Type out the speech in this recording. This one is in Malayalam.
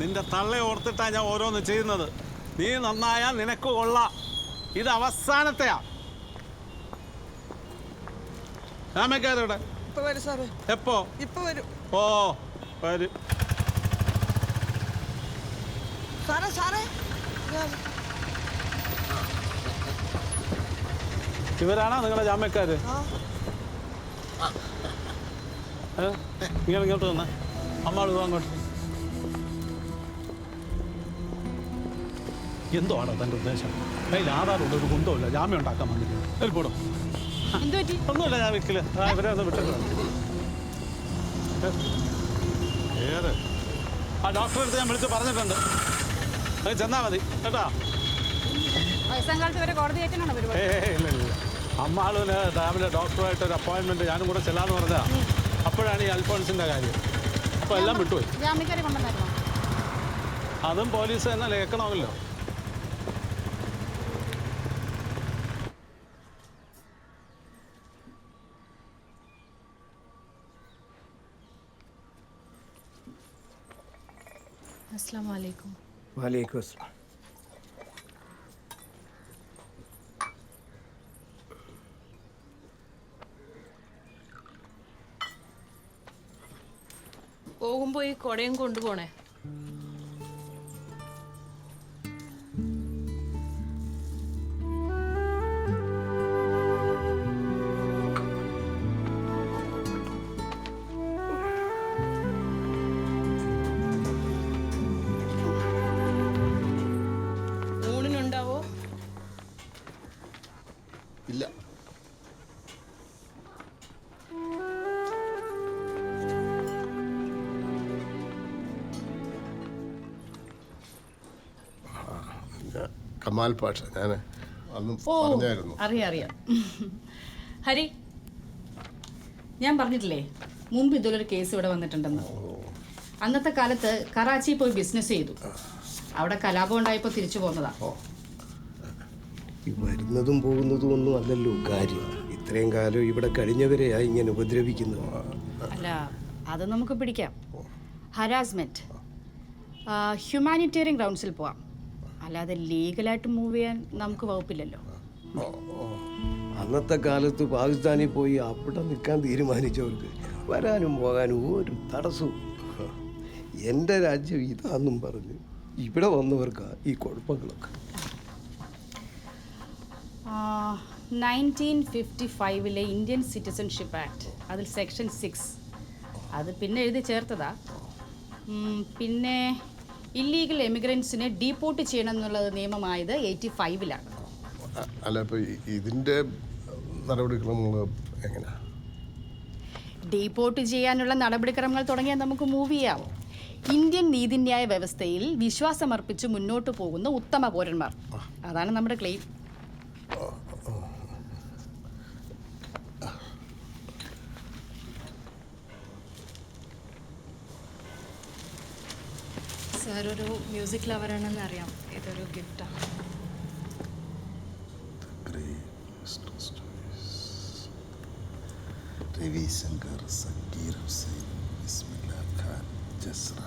നിന്റെ തള്ള ഓർത്തിട്ടാ ഞാൻ ഓരോന്ന് ചെയ്യുന്നത്. നീ നന്നായാൽ നിനക്ക് കൊള്ളാം. ഇത് അവസാനത്തെയാ. രാമക്കാരോടെ എപ്പോ? ഓ വരും. സാറേ സാറേ. ഇവരാണോ നിങ്ങളെ ജാമ്യക്കാര്? നിങ്ങൾ ഇങ്ങോട്ട് വന്ന. അമ്മ അങ്ങോട്ട്. എന്തോ ആണോ തന്റെ ഉദ്ദേശം? കയ്യിൽ ആധാറുണ്ട് ഒരു കുന്തമില്ല ജാമ്യം ഉണ്ടാക്കാൻ വന്നിരിക്കുന്നു. അതിൽ പറ്റി ഒന്നുമില്ല ഞാൻ വിൽക്കില്ല ആ ഇവരെ ഒന്ന് വിട്ടു ഏത്? ആ ഡോക്ടറെ അടുത്ത് ഞാൻ വിളിച്ച് പറഞ്ഞിട്ടുണ്ട്. അത് ചെന്നാൽ മതി. കേട്ടാ? അമ്മാളിന് രാവിലെ ഡോക്ടറുമായിട്ട് ഒരു അപ്പോയിൻമെന്റ് ഞാനും കൂടെ ചെല്ലാന്ന് പറഞ്ഞതാ. അപ്പോഴാണ് ഈ അൽഫോൺസിന്റെ കാര്യം. അപ്പൊ എല്ലാം വിട്ടുപോയി. അതും പോലീസ് തന്നെ കേൾക്കണമല്ലോ. പോകുമ്പോ ഈ കൊടയും കൊണ്ടുപോണേ? കമാൽ പാഷ ഞാൻ അന്ന് പറഞ്ഞായിരുന്നു. അറിയാം അറിയാം. ഹരി ഞാൻ പറഞ്ഞിട്ടില്ലേ മുമ്പ് ഇതുപോലൊരു കേസ് ഇവിടെ വന്നിട്ടുണ്ടെന്ന്. അന്നത്തെ കാലത്ത് കറാച്ചിയിൽ പോയി ബിസിനസ് ചെയ്തു. അവിടെ കലാപം ഉണ്ടായപ്പോൾ തിരിച്ചു പോന്നതാ. ഈ വരുന്നതും പോകുന്നതും ഒന്നും അല്ലല്ലോ കാര്യം. ഇത്രയും കാലം ഇവിടെ കഴിഞ്ഞവരെയാ ഇങ്ങനെ ഉപദ്രവിക്കുന്നു. അല്ല അത് നമുക്ക് പിടിക്കാം. ഹരാസ്മെന്റ് ഹ്യൂമാനിറ്റേറിയൻ ഗ്രൗണ്ട്സിൽ പോവാം. അല്ലാതെ ലീഗലായിട്ട് മൂവ് ചെയ്യാൻ നമുക്ക് വകുപ്പില്ലല്ലോ. അന്നത്തെ കാലത്ത് പാകിസ്ഥാനിൽ പോയി അവിടെ നിൽക്കാൻ തീരുമാനിച്ചവർക്ക് വരാനും പോകാനും ഒരു തടസ്സവും എന്റെ രാജ്യം ഇതാന്നും പറഞ്ഞ് ഇവിടെ വന്നവർക്ക് ഈ കുഴപ്പങ്ങളൊക്കെ. നയന്റീൻ ഫിഫ്റ്റി ഫൈവിലെ ഇന്ത്യൻ സിറ്റിസൺഷിപ്പ് ആക്ട് അതിൽ സെക്ഷൻ സിക്സ് അത് പിന്നെ എഴുതി ചേർത്തതാ. പിന്നെ ഇല്ലീഗൽ എമിഗ്രൻസിനെ ഡീപ്പോർട്ട് ചെയ്യണം എന്നുള്ളത് നിയമമായത് എയ്റ്റി ഫൈവിലാണ് അല്ല ഇപ്പോൾ ഇതിന്റെ നടപടിക്രമങ്ങൾ എങ്ങനെയാ? ഡീപ്പോർട്ട് ചെയ്യാനുള്ള നടപടിക്രമങ്ങൾ തുടങ്ങിയാൽ നമുക്ക് മൂവ് ചെയ്യാം. ഇന്ത്യൻ നീതിന്യായ വ്യവസ്ഥയിൽ വിശ്വാസമർപ്പിച്ച് മുന്നോട്ട് പോകുന്ന ഉത്തമ പൗരന്മാർ. അതാണ് നമ്മുടെ ക്ലെയിം സാർ ഒരു മ്യൂസിക് ലവറാണെന്ന് അറിയാം. ഇതൊരു ഗിഫ്റ്റാണ് രവിശങ്കർ സക്കീർ ഹുസൈൻ ഇസ്മില്ല ഖാൻ ജസ്ര